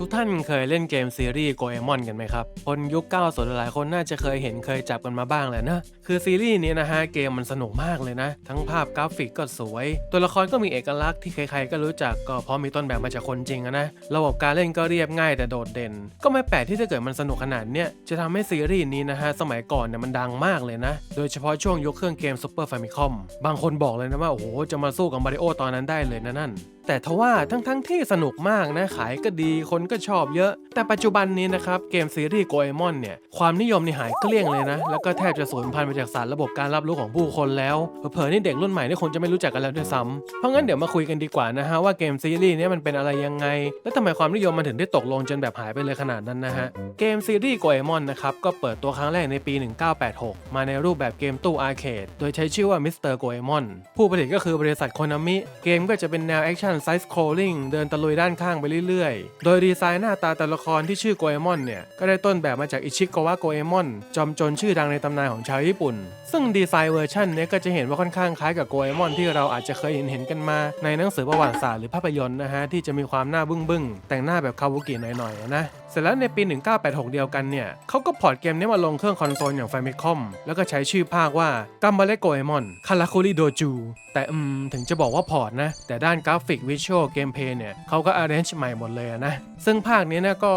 ทุกท่านเคยเล่นเกมซีรีส์โกเอมอนกันไหมครับ คนยุค90หลายคนน่าจะเคยเห็นเคยจับกันมาบ้างแหละนะ คือซีรีส์นี้นะฮะเกมมันสนุกมากเลยนะ ทั้งภาพกราฟิกก็สวย ตัวละครก็มีเอกลักษณ์ที่ใครๆก็รู้จักก็เพราะมีต้นแบบมาจากคนจริงนะ ระบบการเล่นก็เรียบง่ายแต่โดดเด่น ก็ไม่แปลกที่ถ้าเกิดมันสนุกขนาดเนี้ยจะทำให้ซีรีส์นี้นะฮะสมัยก่อนเนี่ยมันดังมากเลยนะ โดยเฉพาะช่วงยกเครื่องเกมซูเปอร์ฟามิคอมบางคนบอกเลยนะว่าโอ้โหจะมาสู้กับมาริโอตอนนั้นได้เลยนะนั่น แต่ทว่าทั้งๆทที่สนุกมากนะขายก็ดีคนก็ชอบเยอะ แต่ปัจจุบันนี้นะครับเกมซีรีส์โกเอมอนเนี่ยความนิยมนี่หายเกลี้ยงเลยนะ แล้วก็แทบจะสูญพันธุ์ไปจากสารระบบการรับรู้ของผู้คนแล้วเผลอๆนี่เด็กรุ่นใหม่นี่คงจะไม่รู้จักกันแล้วด้วยซ้ำเพราะงั้นเดี๋ยวมาคุยกันดีกว่านะฮะว่าเกมซีรีส์เนี้มันเป็นอะไรยังไง และทำไมความนิยมมันถึงได้ตกลงจนแบบหายไปเลยขนาดนั้นนะฮะเกมซีรีส์โกเอมอนนะครับก็เปิดตัวครั้งแรกในปี 1986 มาในรูปแบบเกมตู้อาร์เคดโดยใช้ชื่อว่ามิสเตอร์โกเอมอนผู้ผลิตก็คือบริษัทโคนามิเกมก็จะเป็นแนวแอคชั่นไซส์โคลลิงเดินตะลุยด้านข้างไปเรื่อยๆ โดยดีไซน์หน้าตาแต่ละครที่ชื่อโกเอมอนเนี่ย ก็ได้ต้นแบบมาจากอิชิโกวะโกเอมอนจอมโจรชื่อดังในตำนานของชาวญี่ปุ่น ซึ่งดีไซน์เวอร์ชันเนี้ยก็จะเห็นว่าค่อนข้างคล้ายกับโกเอมอนที่เราอาจจะเคยเห็นเห็นกันมา ในหนังสือประวัติศาสตร์หรือภาพยนตร์นะฮะที่จะมีความหน้าบึ้งบึ้งๆแต่งหน้าแบบคาบุกิหน่อยๆนะเสร็จแล้วในปี 1986 เดียวกันเนี่ยเขาก็พอร์ตเกมนี้มาลงเครื่องคอนโซลอย่าง Famicom แล้วก็ใช้ชื่อภาคว่ากัมบาเลโกเอมอนคาราคุริโดจูแต่อืมถึงจะบอกว่าพอร์ตนะแต่ด้านกราฟิกวิชวลเกมเพย์เนี่ยเขาก็ arrange ใหม่หมดเลยนะ ซึ่งภาคนี้เนะก็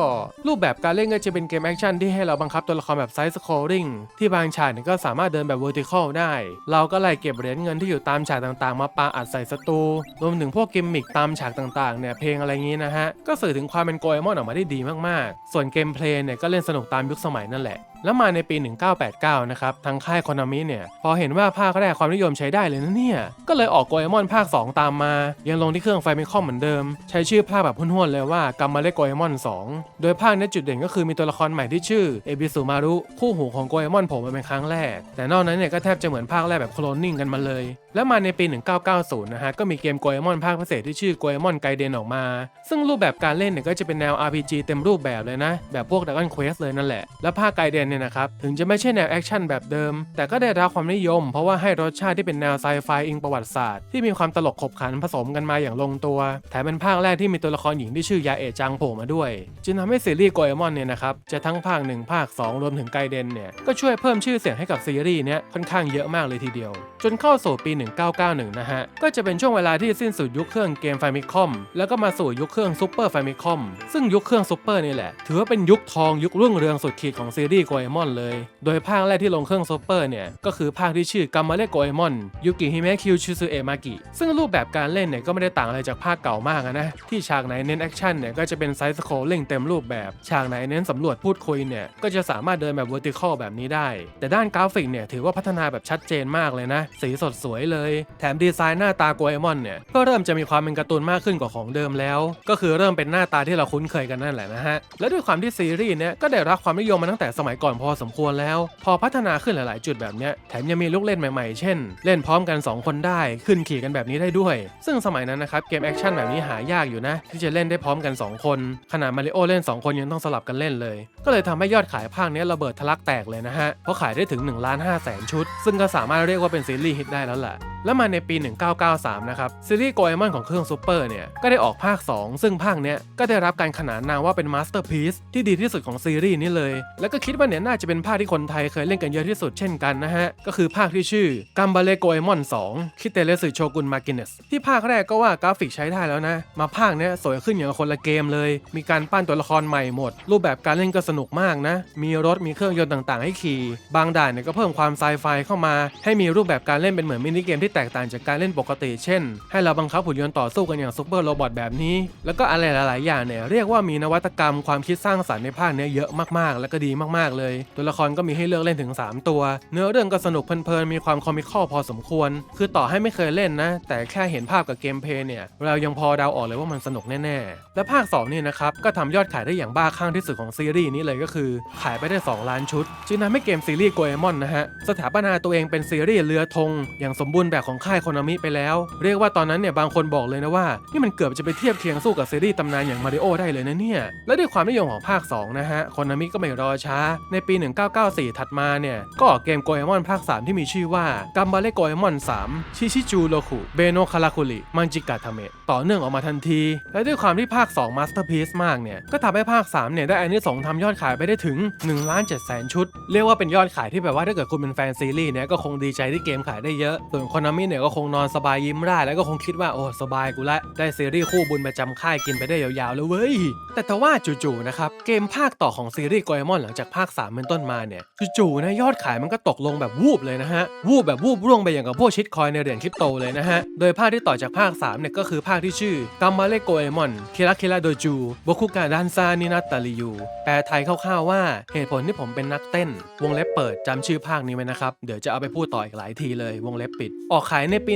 รูปแบบการเล่นก็จะเป็นเกมแอคชั่นที่ให้เราบังคับตัวละครแบบไซส์สโครลิงที่บางฉากเนี่ยก็สามารถเดินแบบ vertical ได้ เราก็ไล่เก็บเหรียญเงินที่อยู่ตามฉากต่างๆ มาปาอัดใส่ศัตรูรวมถึงพวกกิมมิคตามฉากต่างๆเนี่ยเพลงอะไรงี้นะฮะก็สื่อถึงความเป็นโกเอมอนออกมาได้ดีมากๆ ส่วนเกมเพลย์เนี่ยก็เล่นสนุกตามยุคสมัยนั่นแหละ แล้วมาในปี 1989 นะครับ ทางค่ายคอนามิเนี่ย พอเห็นว่าภาคแรกความนิยมใช้ได้เลยนะเนี่ย ก็เลยออกโกเอมอนภาค 2 ตามมา ยังลงที่เครื่องไฟมิคอมเหมือนเดิม ใช้ชื่อภาคแบบห้วนๆเลยว่ากัมมาเลโกเอมอน 2 โดยภาคนี้จุดเด่นก็คือมีตัวละครใหม่ที่ชื่อเอบิสุมารุคู่หูของโกเอมอนโผล่มาเป็นครั้งแรก แต่นอกนั้นเนี่ยก็แทบจะเหมือนภาคแรกแบบโคลนนิ่งกันมาเลย แล้วมาในปี 1990 นะฮะ ก็มีเกมโกเอมอนภาคพิเศษที่ชื่อโกเอมอนไกเดนออกมา ซึ่งรูปแบบการเล่นเนี่ยก็จะเป็นแนว RPG เต็มรูปแบบเลยนะ แบบพวก Dragon Quest เลยนั่นแหละ แล้วภาคไกเดนเนี่ยนะครับถึงจะไม่ใช่แนวแอคชั่นแบบเดิม แต่ก็ได้รับความนิยม เพราะว่าให้รสชาติที่เป็นแนวไซไฟอิงประวัติศาสตร์ที่มีความตลกขบขันผสมกันมาอย่างลงตัว แถมเป็นภาคแรกที่มีตัวละครหญิงที่ชื่อยาเอะจังโผล่มาด้วย จึงทำให้ซีรีส์โกเอมอนเนี่ยนะครับจะทั้งภาค 1 ภาค 2 รวมถึงไกเดนเนี่ยก็ช่วยเพิ่มชื่อเสียงให้กับซีรีส์เนี้ยค่อนข้างเยอะมากเลยทีเดียว จนเข้าสู่ปี 1991 นะฮะก็จะเป็นช่วงเวลาที่สิ้นสุดยุคเครื่องเกมไฟมิคอมแล้วก็มาสู่ยุคเครื่องซูเปอร์ไฟมิคอมซึ่งยุคเครื่องซูเปอร์นี่แหละถือว่าเป็นยุคทองยุครุ่งเรืองสุดขีดของซีรีส์โกเอมอนเลย โดยภาคแรกที่ลงเครื่องซูเปอร์เนี่ย ก็คือภาคที่ชื่อกัมมาเลโกเอมอนยุกิฮิเมะคิวชิซุเอะมากิซึ่งรูปแบบการเล่นเนี่ยก็ไม่ได้ต่างอะไรจากภาคเก่ามากนะ ที่ฉากไหนเน้นแอคชั่นเนี่ยก็จะเป็นไซส์สโคลเล่งเต็มรูปแบบ ฉากไหนเน้นสำรวจพูดคุยเนี่ยก็จะสามารถเดินแบบ vertical แบบนี้ได้ แต่ด้านกราฟิกเนี่ยถือว่าพัฒนาแบบชัดเจนมากเลยนะ สีสดสวยเลย แถมดีไซน์หน้าตาโกเอมอนเนี่ยก็เริ่มจะมีความเป็นการ์ตูนมากขึ้นกว่าของเดิมแล้ว ก็คือเริ่มเป็นหน้าตาที่เราคุ้นเคยกันนั่นแหละนะฮะและด้วยความที่ซีรีส์เนี่ยก็ได้รับความนิยมมาตั้งแต่สมัยก่อนพอสมควรแล้ว พอพัฒนาขึ้นหลาย ๆ จุดแบบนี้แถมยังมีลูกเล่นใหม่ ๆ เช่น เล่นพร้อมกัน 2 คนได้ขึ้นขี่กันแบบนี้ได้ด้วย ซึ่งสมัยนั้นนะครับเกมแอคชั่นแบบนี้หายากอยู่นะ ที่จะเล่นได้พร้อมกัน 2 คน ขนาดมาริโอเล่น 2 คนยังต้องสลับกันเล่นเลย ก็เลยทำให้ยอดขายภาคนี้ระเบิดทะลักแตกเลยนะฮะเพราะขายได้ถึง1ล้าน5แสนชุด ซึ่งก็สามารถเรียกว่าเป็นซีรีส์ฮิตได้แล้วแหละแล้วมาในปี 1993 นะครับ ซีรีส์โกเอมอนของเครื่องซูเปอร์เนี่ย ก็ได้ออกภาค 2 ซึ่งภาคเนี้ยก็ได้รับการขนานนามว่าเป็นมาสเตอร์พีซที่ดีที่สุดของซีรีส์นี้เลย แล้วก็คิดว่าเนี่ยน่าจะเป็นภาคที่คนไทยเคยเล่นกันเยอะที่สุดเช่นกันนะฮะ ก็คือภาคที่ชื่อกัมบาเลโกเอมอน2คิเตเลสึโชกุนมากินเนสที่ภาคแรกก็ว่ากราฟิกใช้ได้แล้วนะ มาภาคเนี้ยสวยขึ้นอย่างคนละเกมเลย มีการปั้นตัวละครใหม่หมด รูปแบบการเล่นก็สนุกมากนะ มีรถมีเครื่องยนต์ต่างๆ ให้ขี่ บางด่านเนี่ยก็เพิ่มความไซไฟเข้ามา ให้มีรูปแบบการเล่นเป็นเหมือนมินิเกมที่แตกต่างจากการเล่นปกติ เช่น ให้เราบังคับหุ่นยนต์ต่อสู้กันอย่างซูเปอร์โรบอทแบบนี้ แล้วก็อะไรหลาย ๆ อย่างเนี่ยเรียกว่ามีนวัตกรรมความคิดสร้างสรรค์ในภาคเนี้ยเยอะมาก ๆ แล้วก็ดีมาก ๆ เลยตัวละครก็มีให้เลือกเล่นถึง 3 ตัว เนื้อเรื่องก็สนุกเพลินๆมีความคอมิคอลพอสมควร คือต่อให้ไม่เคยเล่นนะ แต่แค่เห็นภาพกับเกมเพย์เนี่ยเรายังพอเดาออกเลยว่ามันสนุกแน่ๆ และภาค2นี่นะครับก็ทำยอดขายได้อย่างบ้าคลั่งที่สุดของซีรีส์นี้เลยก็คือ ขายไปได้ 2 ล้านชุดจึงทำให้เกมซีรีส์โกเอมอนนะฮะสถาปนาตัวเองเป็นซีรีส์เรือธงอย่างสมบูรณ์แบบของค่ายโคนามิไปแล้ว เรียกว่าตอนนั้นเนี่ยบางคนบอกเลยนะว่านี่มันเกือบจะไปเทียบเคียงสู้กับซีรีส์ตำนานอย่างมาริโอได้เลยนะเนี่ยและด้วยความนิยมของภาค2นะฮะโคนามิก็ไม่รอช้าในปี 1994 ถัดมาเนี่ย ก็ออกเกมโกเอมอนภาค 3 ที่มีชื่อว่ากัมบาเลโกเอมอน 3 ชิชิจูโรคุเบโนคาราคุริมังจิกะทาเมะต่อเนื่องออกมาทันที และด้วยความที่ภาค2 Masterpiece มากเนี่ย ก็ทำให้ภาค 3 เนี่ย ได้อานิสงส์ทำยอดขายไปได้ถึง1ล้าน7แสนชุด เรียกว่าเป็นยอดขายที่แบบว่าถ้าเกิดคุณเป็นแฟนซีรีส์เนี่ยก็คงดีใจที่เกมขายได้เยอะส่วนคนนามิเนี่ยก็คงนอนสบายยิ้มได้แล้วก็คงคิดว่าโอ้สบายกูละได้ซีรีส์คู่บุญประจำค่ายกินไปได้ยาวๆเลยเว้ยแต่ทว่าจู่ๆนะครับเกมภาคต่อของซีรีส์โกเอมอนหลังจากภาค3เป็นต้นมาเนี่ยจู่ๆนะยอดขายมันก็ตกลงแบบวูบเลยนะฮะ วูบแบบวูบร่วงไปอย่างกับพวกชิดคอยในเหรียญคริปโตเลยนะฮะ โดยภาคที่ต่อจากภาค 3 เนี่ยก็คือภาคที่ชื่อกัมมาเลโกเอมอนคิระคิระโดจูโบคุกะดันซานินาตาลิยูแปลไทยคร่าวๆว่าเหตุผลที่ผมเป็นนักเต้น วงเล็บเปิดจำชื่อภาคนี้ไว้นะครับเดี๋ยวจะเอาไปพูดต่ออีกหลายทีเลยวงเล็บปิด ออกขายในปี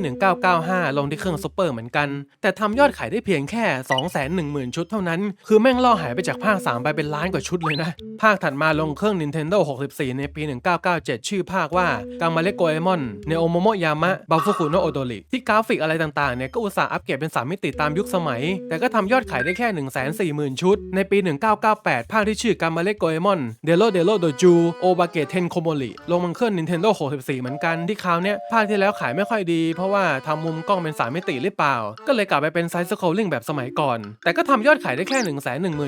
1995 ลงที่เครื่องซุปเปอร์เหมือนกัน แต่ทำยอดขายได้เพียงแค่ 210,000 ชุดเท่านั้น คือแม่งล่อหายไปจากภาค 3 ไปเป็นล้านกว่าชุดเลยนะ ภาคถัดมาลงเครื่อง Nintendo 64 ในปี 1997 ชื่อภาคว่ากังมาเลโกเอมอนเนโอโมโมยามะบาฟุคุโนโอโดริที่กราฟิกอะไรต่างๆเนี่ยก็อุตส่าห์อัปเกรดเป็น 3 มิติตามยุคสมัย แต่ก็ทำยอดขายได้แค่ 140,000 ชุด ในปี 1998 ภาคที่ชื่อกังมาเลโกเอมอนเดโ o เดโ o โดจูโอบาเกเทนโคโมริลงบนเครื่อง Nintendo 64 เหมือนกันที่คราวเนี้ยภาคที่แล้วขายไม่ค่อยดี เพราะว่าทำมุมกล้องเป็น 3 มิติหรือเปล่า ก็เลยกลับไปเป็นไซส์สโคลลิ่งแบบสมัยก่อน แต่ก็ทำยอดขายได้แค่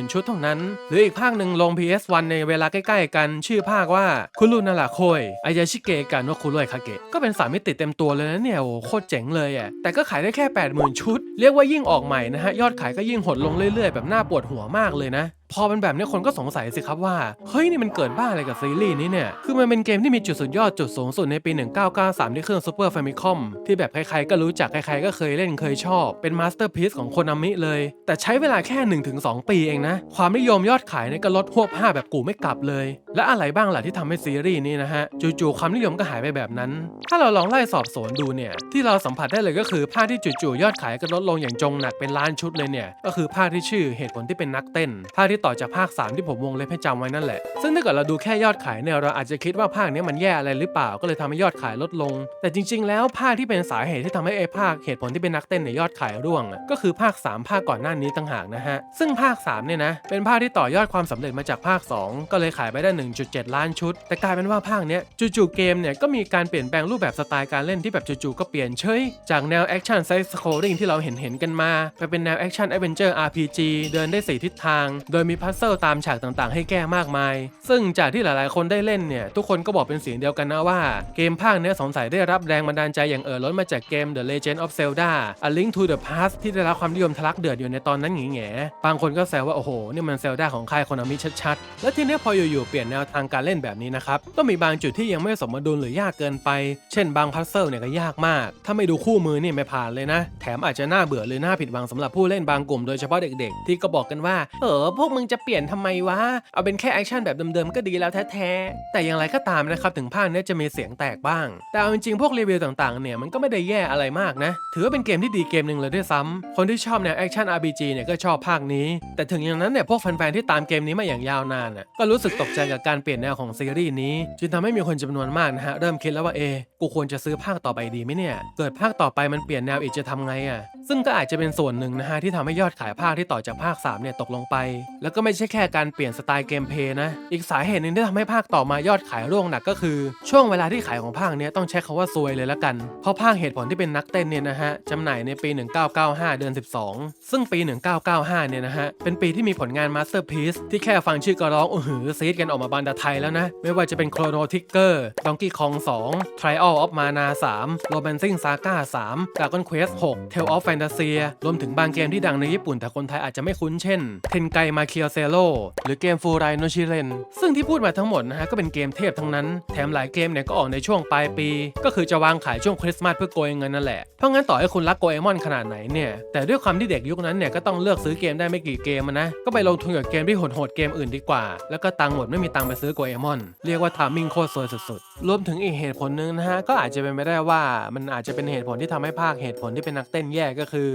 110,000 ชุดเท่านั้น หรืออีกภาคหนึ่งลง PS1 ในเวลาใกล้ๆกันชื่อภาคว่าคุรุนาราโคยอายาชิเกะกันว่าคุโรยคาเกะก็เป็นสามิติเต็มตัวเลยนะเนี่ยโอ้โคตรเจ๋งเลยอะแต่ก็ขายได้แค่ 80,000 ชุด เรียกว่ายิ่งออกใหม่นะฮะยอดขายก็ยิ่งหดลงเรื่อยๆ แบบน่าปวดหัวมากเลยนะ พอเป็นแบบนี้คนก็สงสัยสิครับว่า เฮ้ยนี่มันเกิดบ้าอะไรกับซีรีส์นี้เนี่ย คือมันเป็นเกมที่มีจุดสุดยอดจุดสูงสุดในปี 1993 ที่เครื่อง Super Famicom ที่แบบใครๆก็รู้จัก ใครๆก็เคยเล่นเคยชอบ เป็นมาสเตอร์พีซของโคนามิเลย แต่ใช้เวลาแค่ 1-2 ปีเองนะ ความนิยมยอดขายเนี่ยก็ลดหวบห้าแบบกูไม่กลับเลย และอะไรบ้างล่ะที่ทำให้ซีรีส์นี้นะฮะ จู่ๆความนิยมก็หายไปแบบนั้น ถ้าเราลองไล่สอบสวนดูเนี่ย ที่เราสัมผัสได้เลยก็คือภาคที่จู่ๆยอดขายก็ลดลงอย่างจงหนักเป็นล้านชุดเลยเนี่ย ก็คือภาคที่ชื่อเหตุผลที่เป็นนักเต้นภาคที่ต่อจากภาค 3 ที่ผมวงเล็บให้จำไว้นั่นแหละ ซึ่งถ้าเกิดเราดูแค่ยอดขายเนี่ยเราอาจจะคิดว่าภาคนี้มันแย่อะไรหรือเปล่าก็เลยทำให้ยอดขายลดลง แต่จริง ๆ แล้วภาคที่เป็นสาเหตุที่ทำให้ไอภาคเหตุผลที่เป็นนักเต้นเนี่ยอดขายร่วง ก็คือภาค 3 ภาคก่อนหน้านี้ต่างหากนะฮะซึ่งภาค3เนี่ยนะเป็นภาคที่ต่อยอดความสำเร็จมาจากภาค 2 ก็เลยขายไปได้ 1.7 ล้านชุด แต่กลายเป็นว่าภาคเนี้ยจู่ๆเกมเนี่ยก็มีการเปลี่ยนแปลงรูปแบบสไตล์การเล่นที่แบบจู่ๆก็เปลี่ยนเฉยจากแนวแอคชั่นไซส์สโคริงที่เราเห็นเห็นๆกันมาไปเป็นแนวแอคชั่นแอดเวนเจอร์ RPG เดินได้สี่ทิศทาง โดยมีพัซเซิลตามฉากต่างๆ ให้แก้มากมาย ซึ่งจากที่หลายๆ คนได้เล่นเนี่ย ทุกคนก็บอกเป็นเสียงเดียวกันนะว่า เกมภาคเนี้ยสงสัยได้รับแรงบันดาลใจอย่างเอ่อล้นมาจากเกม The Legend of Zelda A Link to the Past ที่ได้รับความนิยมทะลักเดือดอยู่ในตอนนั้นหงีแงบางคนก็แซวว่าโอ้โหนี่มันเซลดาของค่ายคนามิชัดๆ แล้วทีนี้พออยู่ๆเปลี่ยนแนวทางการเล่นแบบนี้นะครับ ก็มีบางจุดที่ยังไม่สมดุลหรือยากเกินไป เช่นบางพัซเซิลเนี่ยก็ยากมาก ถ้าไม่ดูคู่มือนี่ไม่ผ่านเลยนะ แถมอาจจะน่าเบื่อหรือน่าผิดหวังสำหรับผู้เล่นบางกลุ่มโดยเฉพาะเด็กๆ ที่ก็บอกกันว่า เออพวกมึงจะเปลี่ยนทำไมวะ เอาเป็นแค่แอคชั่นแบบเดิมๆก็ดีแล้วแท้ๆ แต่อย่างไรก็ตามนะครับถึงภาคนี้จะมีเสียงแตกบ้าง แต่เอาจริงๆพวกรีวิวต่างๆเนี่ยมันก็ไม่ได้แย่อะไรมากนะ ถือว่าเป็นเกมที่ดีเกมหนึ่งเลยด้วยซ้ำคนที่ชอบแนวแอคชั่น RPG เนี่ยก็ชอบภาคนี้ แต่ถึงอย่างนั้นเนี่ยพวกแฟนๆที่ตามเกมนี้มาอย่างยาวนานน่ะก็รู้สึกตกใจกับการเปลี่ยนแนวของซีรีส์นี้จึงทำให้มีคนจำนวนมากนะฮะเริ่มคิดแล้วว่าเอกูควรจะซื้อภาคต่อไปดีไหมเนี่ยเกิดภาคต่อไปมันเปลี่ยนแนวอีกจะทำไงอะซึ่งก็อาจจะเป็นส่วนหนึ่งนะฮะที่ทำให้ยอดขายภาคที่ต่อจากภาค3เนี่ยตกลงไปแแล้วก็ไม่ใช่แค่การเปลี่ยนสไตล์เกมเพย์นะ อีกสาเหตุหนึ่งที่ทำให้ภาคต่อมายอดขายร่วงหนักก็คือ ช่วงเวลาที่ขายของภาคเนี้ยต้องใช้คาว่าซวยเลยละกัน เพราะภาคเหตุผลที่เป็นนักเต้นเนี่ยนะฮะจำหน่ายในปี 1995 เดือน 12 ซึ่งปี 1995 เนี่ยนะฮะ เป็นปีที่มีผลงาน Masterpiece ที่แค่ฟังชื่อก็ร้องโอือหือซีดกันออกมาบานดาไทยแล้วนะ ไม่ว่าจะเป็น Chrono Trigger Donkey Kong 2 Trial of Mana 3 Romancing Saga 3 Dragon Quest 6 Tale of Fantasia รวมถึงบางเกมที่ดังในญี่ปุ่นแต่คนไทยอาจจะไม่คุ้นเช่น Tenkai m a k i o z e r o หรือเกม Furai no Shiren ซึ่งที่พูดมาทั้งหมดนะฮะก็เป็นเกมเทพทั้งนั้น แถมหลายเกมเนี่ยก็ออกในช่วงปลายปี ก็คือจะวางขายช่วงคริสต์มาสเพื่อโกยเงินนั่นแหละ เพราะงั้นต่อให้คุณรักโกเอมอนขนาดไหนเนี่ยแต่ด้วยความที่เด็กยุคนั้นเนี่ยก็ต้องเลือกซื้อเกมได้ไม่กี่เกมนะก็ไปลงทุนกับเกมที่โหดๆเกมอื่นดีกว่า แล้วก็ตังค์หมดไม่มีตังค์ไปซื้อโกเอมอนเรียกว่าทามมิ่งโคตรสวยสุดๆรวมถึงอีกเหตุผลหนึ่งนะฮะก็อาจจะเป็นไปได้ว่ามันอาจจะเป็นเหตุผลที่ทำให้ภาคเหตุผลที่เป็นนักเต้นแย่ก็คือ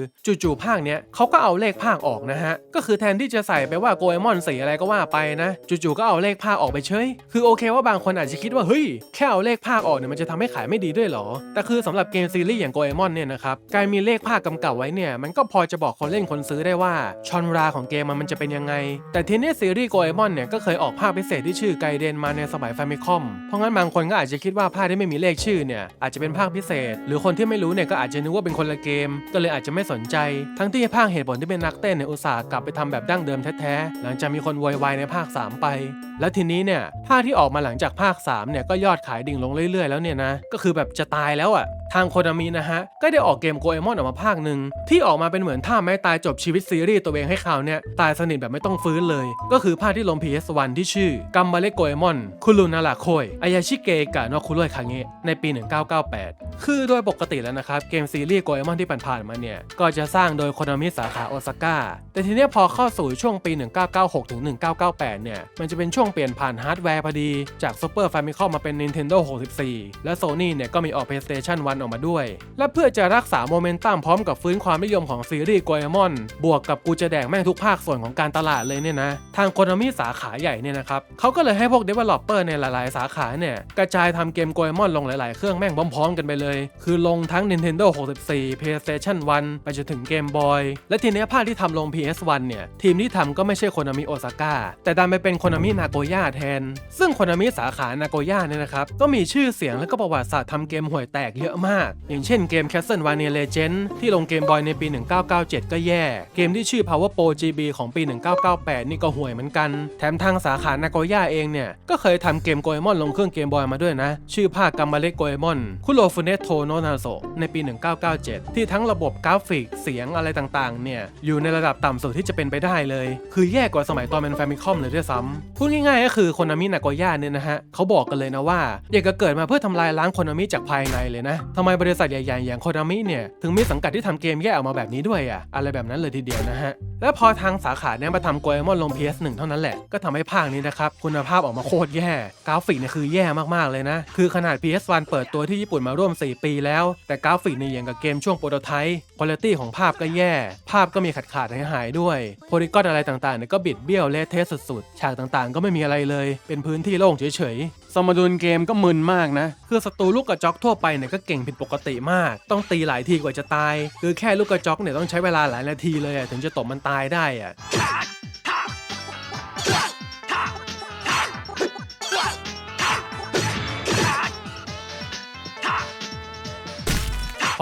จู่ๆภาคเนี้ยเขาก็เอาเลขภาคออกนะฮะก็คือแทนที่จะใส่ไปว่าโกเอมอนสีอะไรก็ว่าไปนะ จู่ๆก็เอาเลขภาคออกไปเฉย คือโอเคว่าบางคนอาจจะคิดว่าเฮ้ยแค่เอาเลขภาคออกเนี่ยมันจะทำให้ขายไม่ดีด้วยหรอ แต่คือสำหรับเกมซีรีส์อย่างโกเอมอนเนี่ยนะครับการมีเลขภาคกำกับไว้เนี่ยมันก็พอจะบอกคนเล่นคนซื้อได้ว่าชอนราของเกมมันมันจะเป็นยังไง แต่ทีนี้ซีรีส์โกเอมอนเนี่ยก็เคยออกภาคพิเศษที่ชื่อไกเดนมาในสมัยแฟมิคอมเพราะงั้นบางคนก็อาจจะคิดว่าภาคที่ไม่มีเลขชื่อเนี่ยอาจจะเป็นภาคพิเศษ หรือคนที่ไม่รู้เนี่ยก็อาจจะนึกว่าเป็นคนละเกม ก็เลยอาจจะไม่สนใจ ทั้งที่ภาคเหตุผลที่เป็นนักเต้นเนี่ยอุตส่าห์กลับไปทำแบบดั้งเดิมแท้หลังจากมีคนโวยวายในภาค 3 ไป แล้วทีนี้เนี่ยภาคที่ออกมาหลังจากภาค3เนี่ยก็ยอดขายดิ่งลงเรื่อยๆ แล้วเนี่ยนะก็คือแบบจะตายแล้วอะ่ะทางโคนามินะฮะ ก็ได้ออกเกมโกเอมอนออกมาภาคหนึ่งที่ออกมาเป็นเหมือนท่าไม้ตายจบชีวิตซีรีส์ตัวเองให้คราวเนี่ย ตายสนิทแบบไม่ต้องฟื้นเลย ก็คือภาคที่ลง PS1 ที่ชื่อกัมบาเลโกเอมอนคุรุนาระโคยอายาชิเกะกะโนคุโรยคาเงะในปี 1998 คือโดยปกติแล้วนะครับ เกมซีรีส์โกเอมอนที่ผ่านๆมาเนี่ย ก็จะสร้างโดยโคนามิสาขาโอซาก้าแต่ทีเนี้ยพอเข้าสู่ช่วงปี1996 ถึง 1998 เนี่ย มันจะเป็นช่วงเปลี่ยนผ่านฮาร์ดแวร์พอดี จาก Super Famicom มาเป็น Nintendo 64 และ Sony เนี่ยก็มีออก PlayStation 1 ออกมาด้วย และเพื่อจะรักษาโมเมนตัมพร้อมกับฟื้นความนิยมของซีรีส์โกเอมอน บวกกับกูจะแดกแม่งทุกภาคส่วนของการตลาดเลยเนี่ยนะ ทางโคนามิสาขาใหญ่เนี่ยนะครับเขาก็เลยให้พวก Developer ในหลายๆ สาขาเนี่ยกระจายทำเกมโกเอมอนลงหลาย ๆ เครื่องแม่งพร้อมๆกันไปเลย คือลงทั้ง Nintendo 64 PlayStation 1 ไปจนถึง Game Boy และทีเนี้ยภาคที่ทำลง PS1 เนี่ยทีมที่ทำก็ไไม่ใช่โคนามิโอซาก้าแต่ดันไปเป็นโคนามินาโกย่าแทน ซึ่งโคนามิสาขานาโกย่าเนี่ยนะครับก็มีชื่อเสียงและก็ประวัติศาสตร์ทำเกมห่วยแตกเยอะมาก อย่างเช่นเกม Castlevania Legend ที่ลงเกมบอยในปี 1997 ก็แย่ เกมที่ชื่อ Power Pro GB ของปี 1998 นี่ก็ห่วยเหมือนกัน แถมทางสาขานาโกย่าเองเนี่ยก็เคยทำเกมโกเอมอนลงเครื่องเกมบอยมาด้วยนะ ชื่อภาคกัมมาเลกโกเอมอนคุโรฟุเนโทโนนาโซในปี 1997 ที่ทั้งระบบกราฟิกเสียงอะไรต่างๆเนี่ยอยู่ในระดับต่ำสุดที่จะเป็นไปได้เลย คือือแย่กว่าสมัยตอนเป็นแฟมิคอมเลยด้วยซ้ำพูดง่ายๆก็คือโคนามินาโกย่าเนี่ยนะฮะเขาบอกกันเลยนะว่าอยากจะเกิดมาเพื่อทำลายล้างโคนามิจากภายในเลยนะทำไมบริษัทใหญ่ๆอย่างโคนามิเนี่ยถึงมีสังกัดที่ทำเกมแย่ออกมาแบบนี้ด้วยอะอะไรแบบนั้นเลยทีเดียวนะฮะและพอทางสาขาเนี่ยมาทำโกเอมอนลง PS1 เท่านั้นแหละก็ทำให้ภาคนี้นะครับคุณภาพออกมาโคตรแย่กราฟิกเนี่ยคือแย่มากๆเลยนะคือขนาด PS1 เปิดตัวที่ญี่ปุ่นมาร่วม 4 ปีแล้ว แต่กราฟิกเนี่ยอย่างกับเกมช่วงโปรโตไทป์คุณภาพของภาพก็แย่ ภาพก็มีขาดขาดหายๆด้วยโพลีกอนอะไรต่างๆเนี่ยก็บิดเบี้ยวเละเทะสุดๆ ฉากต่างๆ ก็ไม่มีอะไรเลย เป็นพื้นที่โล่งเฉยๆ สมดุลเกมก็มึนมากนะ คือศัตรูลูกกระจอกทั่วไปเนี่ยก็เก่งผิดปกติมาก ต้องตีหลายทีกว่าจะตาย คือแค่ลูกกระจอกเนี่ยต้องใช้เวลาหลายนาทีเลยถึงจะตบมันตายได้อะ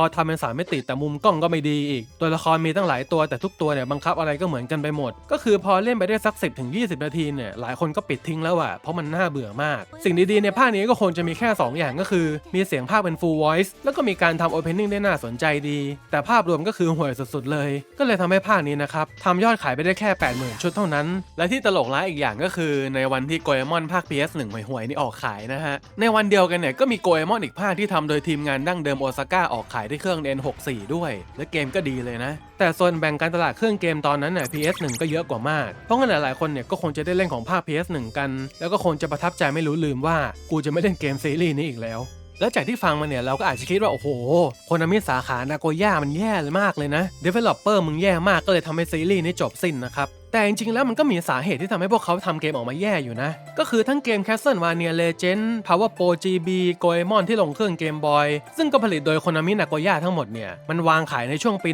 พอทำเป็นสามมิติแต่มุมกล้องก็ไม่ดีอีก ตัวละครมีตั้งหลายตัวแต่ทุกตัวเนี่ยบังคับอะไรก็เหมือนกันไปหมด ก็คือพอเล่นไปได้สัก 10ถึง20 นาทีเนี่ยหลายคนก็ปิดทิ้งแล้วอะเพราะมันน่าเบื่อมาก สิ่งดีๆในภาคนี้ก็คงจะมีแค่ 2 อย่างก็คือ มีเสียงภาคเป็น full voice แล้วก็มีการทำ opening ได้น่าสนใจดี แต่ภาพรวมก็คือห่วยสุดๆเลย ก็เลยทำให้ภาคนี้นะครับทำยอดขายไปได้แค่ 80,000 ชุดเท่านั้น และที่ตลกร้ายอีกอย่างก็คือในวันที่โกเอมอนภาค PS1 ห่วยๆนี่ออกขายนะฮะในวันเดียวกันเนี่ยก็มีโกเอมอนอีกภาคที่ทำโดยทีมงานดั้งเดิมโอซาก้าออกขายที่เครื่อง N64 ด้วย และเกมก็ดีเลยนะ แต่ส่วนแบ่งการตลาดเครื่องเกมตอนนั้นน่ะ PS1 ก็เยอะกว่ามาก เพราะงั้นหลายๆคนเนี่ยก็คงจะได้เล่นของภาค PS1 กัน แล้วก็คงจะประทับใจไม่รู้ลืมว่ากูจะไม่เล่นเกมซีรีส์นี้อีกแล้วแล้วจากที่ฟังมาเนี่ยเราก็อาจจะคิดว่า โอ้โหคนามิสาขานาโกย่ามันแย่เลยมากเลยนะ Developer มึงแย่มากก็เลยทำให้ซีรีส์นี้จบสิ้นนะครับ แต่จริงๆแล้วมันก็มีสาเหตุที่ทำให้พวกเขาทำเกมออกมาแย่อยู่นะ ก็คือทั้งเกม Castlevania Legend Power Pro GB Goemon ที่ลงเครื่องเกมบอย ซึ่งก็ผลิตโดย Konami Nagoya ทั้งหมดเนี่ย มันวางขายในช่วงปี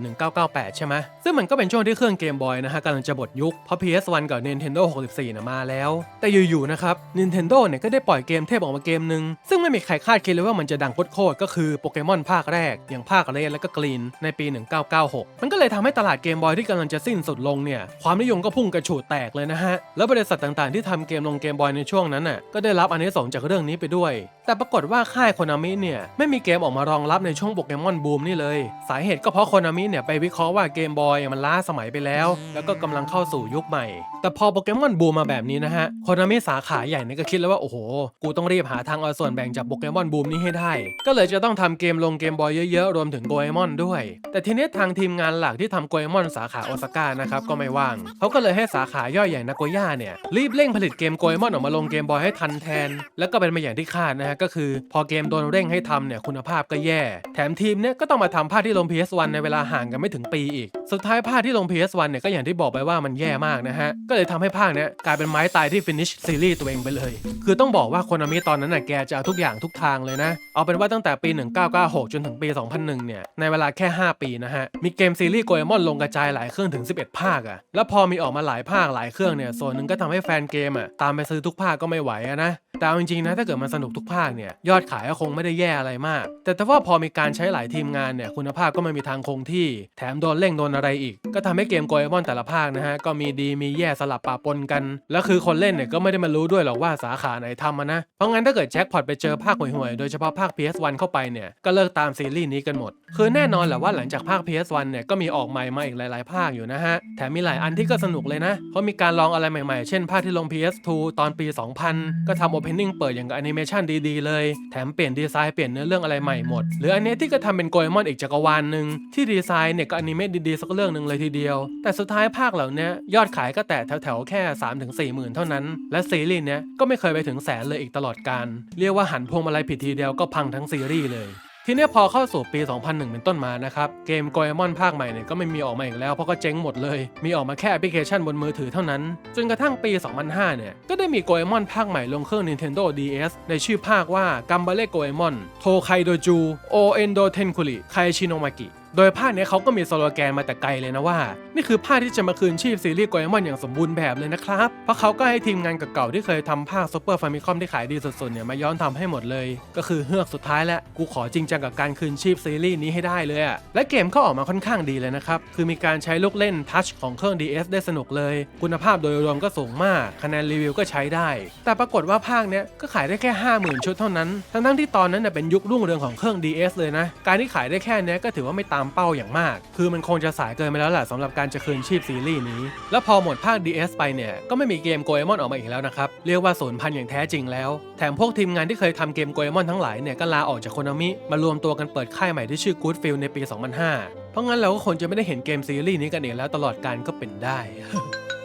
1997-1998 ใช่ไหม ซึ่งมันก็เป็นช่วงที่เครื่องเกมบอยนะฮะกำลังจะบดยุค เพราะ PS1 กับ Nintendo 64นะมาแล้ว แต่อยู่ๆนะครับ Nintendo เนี่ยก็ได้ปล่อยเกมเทพออกมาเกมหนึ่งซึ่งไม่มีใครคาดคิดเลยว่ามันจะดังโคตรๆก็คือโปเกมอนภาคแรก อย่างภาคเรดและก็กรีนในปี 1996 มันก็เลยทำให้ตลาดเกมบอยที่กำลังจะสิ้นสุดลงเนี่ยความนิยมก็พุ่งกระฉูดแตกเลยนะฮะ แล้วบริษัทต่างๆที่ทำเกมลงเกมบอยในช่วงนั้นน่ะก็ได้รับอันนี้ส่งจากเรื่องนี้ไปด้วย แต่ปรากฏว่าค่ายโคนามิเนี่ยไม่มีเกมออกมารองรับในช่วงโปเกมอนบูมนี่เลย สาเหตุก็เพราะโคนามิเนี่ยไปวิเคราะห์ว่าเกมบอยมันล้าสมัยไปแล้ว แล้วก็กำลังเข้าสู่ยุคใหม่ แต่พอโปเกมอนบูมมาแบบนี้นะฮะโคนามิสาขาใหญ่เนี่ยก็คิดแล้วว่าโอ้โห กูต้องรีบหาทางเอาส่วนแบ่งจากโปเกมอนบูมนี้ให้ได้ ก็เลยจะต้องทำเกมลงเกมบอยเยอะๆรวมถึงโกเอมอนด้วย แต่ทีนี้ทางทีมงานหลักที่ทำโกเอมอนสาขาโอซาก้านะครับก็ไม่ไม่ว่าง เขาก็เลยให้สาขาย่อยอย่างนาโกย่าเนี่ย รีบเร่งผลิตเกมโกเอมอนออกมาลงเกมบอยให้ทันแทน แล้วก็เป็นมาอย่างที่คาดนะฮะ ก็คือพอเกมโดนเร่งให้ทำเนี่ยคุณภาพก็แย่ แถมทีมเนี่ยก็ต้องมาทำภาคที่ลง PS1 ในเวลาห่างกันไม่ถึงปีอีก สุดท้ายภาคที่ลง PS1 เนี่ยก็อย่างที่บอกไปว่ามันแย่มากนะฮะ ก็เลยทำให้ภาคเนี้ยกลายเป็นไม้ตายที่ finish ซีรีส์ตัวเองไปเลย คือต้องบอกว่าโคนามิตอนนั้นน่ะแกจะเอาทุกอย่างทุกทางเลยนะ เอาเป็นว่าตั้งแต่ปี 1996 จนถึงปี 2001 เนี่ย ในเวลาแค่ 5 ปีนะฮะ มีเกมซีรีส์โกเอมอนลงกระจายหลายเครื่องถึง 11 ภาคอะแล้วพอมีออกมาหลายภาคหลายเครื่องเนี่ยส่วนหนึ่งก็ทำให้แฟนเกมอะตามไปซื้อทุกภาคก็ไม่ไหวะนะแต่เอาจริงๆนะถ้าเกิดมันสนุกทุกภาคเนี่ยยอดขายก็คงไม่ได้แย่อะไรมาก แต่แต่ว่าพอมีการใช้หลายทีมงานเนี่ยคุณภาพก็ไม่มีทางคงที่ แถมโดนเร่งโดนอะไรอีก ก็ทำให้เกมโกเอมอนแต่ละภาคนะฮะก็มีดีมีแย่สลับปะปนกัน แล้วคือคนเล่นเนี่ยก็ไม่ได้มารู้ด้วยหรอกว่าสาขาไหนทำมานะ เพราะงั้นถ้าเกิดแจ็คพอตไปเจอภาคห่วยๆโดยเฉพาะภาค PS1 เข้าไปเนี่ยก็เลิกตามซีรีส์นี้กันหมด คือแน่นอนแหละว่าหลังจากภาค PS1 เนี่ยก็มีออกใหม่มาอีกหลาย ๆ ภาคอยู่นะฮะแถมมีหลายอันที่ก็สนุกเลยนะเพราะมีการลองอะไรใหม่ๆ เช่นภาคที่ลง PS2 ตอนปี 2000 ก็ทำโอเพนนิ่งเปิดอย่างกับแอนิเมชันดีๆ เลย แถมเปลี่ยนดีไซน์เปลี่ยนเนื้อเรื่องอะไรใหม่หมด หรืออันนี้ที่ก็ทำเป็นโกเอมอนอีกจักรวาลหนึ่งที่ดีไซน์เนี่ยก็อนิเมะดีๆสักเรื่องหนึ่งเลยทีเดียว แต่สุดท้ายภาคเหล่านี้ยอดขายก็แตะแถวๆแค่ 3-4หมื่นเท่านั้น และซีรีส์เนี้ยก็ไม่เคยไปถึงแสนเลยอีกตลอดการ เรียกว่าหันพวงมาลัยผิดทีเดียวก็พังทั้งซีรีส์เลย ทีนี้พอเข้าสู่ปี 2001 เป็นต้นมานะครับ เกมโกเอมอนภาคใหม่เนี่ยก็ไม่มีออกมาอีกแล้ว เพราะก็เจ๊งหมดเลย มีออกมาแค่แอปพลิเคชันบนมือถือเท่านั้น จนกระทั่งปี 2005 เนี่ย ก็ได้มีโกเอมอนภาคใหม่ลงเครื่อง Nintendo DS ในชื่อภาคว่ากัมบาเลโกเอมอนโทไคโดจูโอเอนโดเทนคุริไคชิโนมากิ โดยภาคเนี้ยเขาก็มีสโลแกนมาแต่ไกลเลยนะว่า นี่คือภาคที่จะมาคืนชีพซีรีส์โกเอมอนอย่างสมบูรณ์แบบเลยนะครับ เพราะเขาก็ให้ทีมงานเก่าๆที่เคยทำภาคซูเปอร์ฟามิคอมที่ขายดีสุดๆเนี่ยมาย้อนทำให้หมดเลย ก็คือเฮือกสุดท้ายแล้วกูขอจริงจังกับการคืนชีพซีรีส์นี้ให้ได้เลยอะและเกมก็ออกมาค่อนข้างดีเลยนะครับ คือมีการใช้ลูกเล่นทัชของเครื่อง DS ได้สนุกเลย คุณภาพโดยรวมก็สูงมาก คะแนนรีวิวก็ใช้ได้ แต่ปรากฏว่าภาคเนี้ยก็ขายได้แค่ 50,000 ชุดเท่านั้น ทั้งๆที่ตอนนั้นเน่ยเป็นยุครุ่งเรืองของเครื่อง DS เลยนะ การที่ขายได้แค่นี้ก็ถือว่าไม่ตามเป้าอย่างมาก คือมันคงจะสายเกินไปแล้วแหละสำหรับการจะคืนชีพซีรีส์นี้ แล้วพอหมดภาค DS ไปเนี่ย ก็ไม่มีเกมโกเอมอนออกมาอีกแล้วนะครับ เรียกว่าสูญพันธุ์อย่างแท้จริงแล้ว แถมพวกทีมงานที่เคยทำเกมโกเอมอนทั้งหลายเนี่ยก็ลาออกจากโคนามิมารวมตัวกันเปิดค่ายใหม่ที่ชื่อ Good Field ในปี 2005 เพราะงั้นเราก็คงจะไม่ได้เห็นเกมซีรีส์นี้กันอีกแล้วตลอดการก็เป็นได้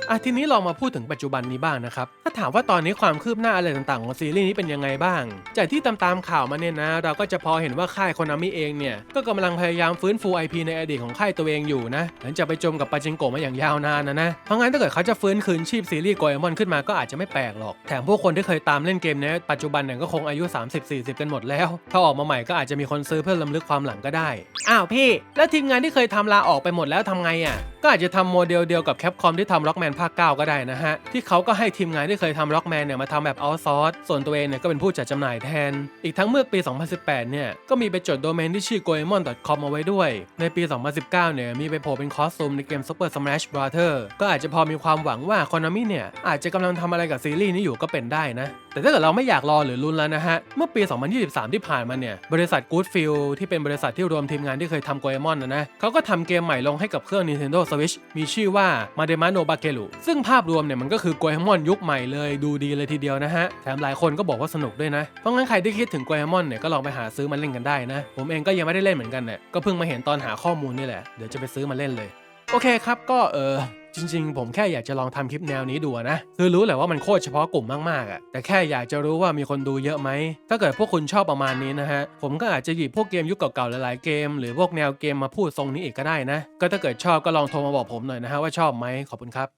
อะทีนี้ลองมาพูดถึงปัจจุบันนี้บ้างนะครับ ถ้าถามว่าตอนนี้ความคืบหน้าอะไรต่างๆของซีรีส์นี้เป็นยังไงบ้าง จากที่ตามๆข่าวมาเนี่ยนะ เราก็จะพอเห็นว่าค่ายโคนามิเองเนี่ย ก็กำลังพยายามฟื้นฟู IP ในอดีตของค่ายตัวเองอยู่นะ หลังจากไปจมกับปาจิงโกะมาอย่างยาวนานนะนะ เพราะงั้นถ้าเกิดเขาจะฟื้นคืนชีพซีรีส์โกเอมอนขึ้นมาก็อาจจะไม่แปลกหรอก แถมพวกคนที่เคยตามเล่นเกมเนี้ยปัจจุบันเนี่ยก็คงอายุ 30-40 กันหมดแล้ว ถ้าออกมาใหม่ก็อาจจะมีคนซื้อเพื่อลำลึกความหลังก็ได้ อ้าวพี่ แล้วทีมงานที่เคยทำลาออกไปหมดแล้วทำไงอะ ก็อาจจะทำโมเดลเดียวกับแคปคอมที่ทำล็อกแมนภาค 9 ก็ได้นะฮะ ที่เขาก็ให้ทีมงานที่เคยทำล็อกแมนเนี่ยมาทำแบบเอาซอร์สส่วนตัวเองเนี่ยก็เป็นผู้จัดจำหน่ายแทน อีกทั้งเมื่อปี 2018 เนี่ย ก็มีไปจดโดเมนที่ชื่อ goemon.com เอาไว้ด้วย ในปี 2019 เนี่ยมีไปโผล่เป็นคอสตูมในเกม Super Smash Bros. ก็อาจจะพอมีความหวังว่า Konami เนี่ยอาจจะกำลังทำอะไรกับซีรีส์นี้อยู่ก็เป็นได้นะแต่ถ้าเกิดเราไม่อยากรอหรือลุ้นแล้วนะฮะ เมื่อปี 2023 ที่ผ่านมาเนี่ย บริษัท Goodfield ที่เป็นบริษัทที่รวมทีมงานที่เคยทำโกเอมอนนะนะเขาก็ทำเกมใหม่ลงให้กับเครื่อง Nintendo Switch มีชื่อว่า Madema no Bakeru ซึ่งภาพรวมเนี่ยมันก็คือโกเอมอนยุคใหม่เลยดูดีเลยทีเดียวนะฮะ แถมหลายคนก็บอกว่าสนุกด้วยนะ เพราะงั้นใครที่คิดถึงโกเอมอนเนี่ยก็ลองไปหาซื้อมาเล่นกันได้นะ ผมเองก็ยังไม่ได้เล่นเหมือนกันเนี่ยก็เพิ่งมาเห็นตอนหาข้อมูลนี่แหละเดี๋ยวจะไปซื้อมาเล่นเลย โอเคครับก็เออจริงๆ ผมแค่อยากจะลองทำคลิปแนวนี้ดูนะ คือรู้แหละว่ามันโคตรเฉพาะกลุ่มมากๆอะแต่แค่อยากจะรู้ว่ามีคนดูเยอะไหม ถ้าเกิดพวกคุณชอบประมาณนี้นะฮะ ผมก็อาจจะหยิบพวกเกมยุคเก่าๆ หลายๆ เกม หรือพวกแนวเกมมาพูดทรงนี้อีกก็ได้นะ ก็ถ้าเกิดชอบก็ลองโทรมาบอกผมหน่อยนะฮะว่าชอบไหมขอบคุณครับ